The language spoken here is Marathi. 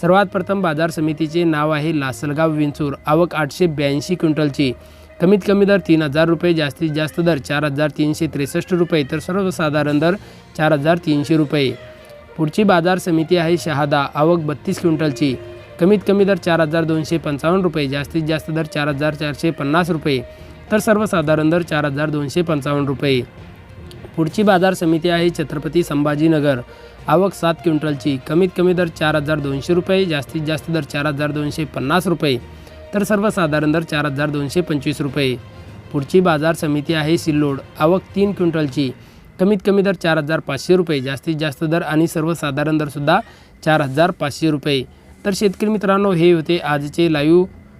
सर्वात प्रथम बाजार समितीचे नाव आहे लासलगाव विंचूर. आवक आठशे ब्याऐंशी क्विंटलची. कमीत कमी दर तीन हजार रुपये जास्तीत जास्त दर चार हजार तीनशे त्रेसष्ट रुपये तर सर्वसाधारण दर चार हजार तीनशे रुपये. पुढची बाजार समिती आहे शहादा आवक बत्तीस क्विंटलची. कमीत कमी दर चार हजार दोनशे पंचावन्न रुपये जास्तीत जास्त दर चार हजार चारशे पन्नास रुपये तर सर्वसाधारण दर चार हजार दोनशे पंचावन्न रुपये. पुढची बाजार समिती आहे छत्रपती संभाजीनगर. आवक सात क्विंटलची. कमीत कमी दर चार हजार दोनशे रुपये जास्तीत जास्त दर चार हजार दोनशे पन्नास रुपये. तर सर्वसाधारण दर चार हजार दोनशे पंचवीस रुपये. पुढची बाजार समिती आहे सिल्लोड. आवक तीन क्विंटलची. कमीत कमी दर चार हजार पाचशे रुपये जास्तीत जास्त दर आणि सर्वसाधारण दरसुद्धा चार हजार पाचशे रुपये. तर शेतकरी मित्रांनो हे होते आजचे लाईव्ह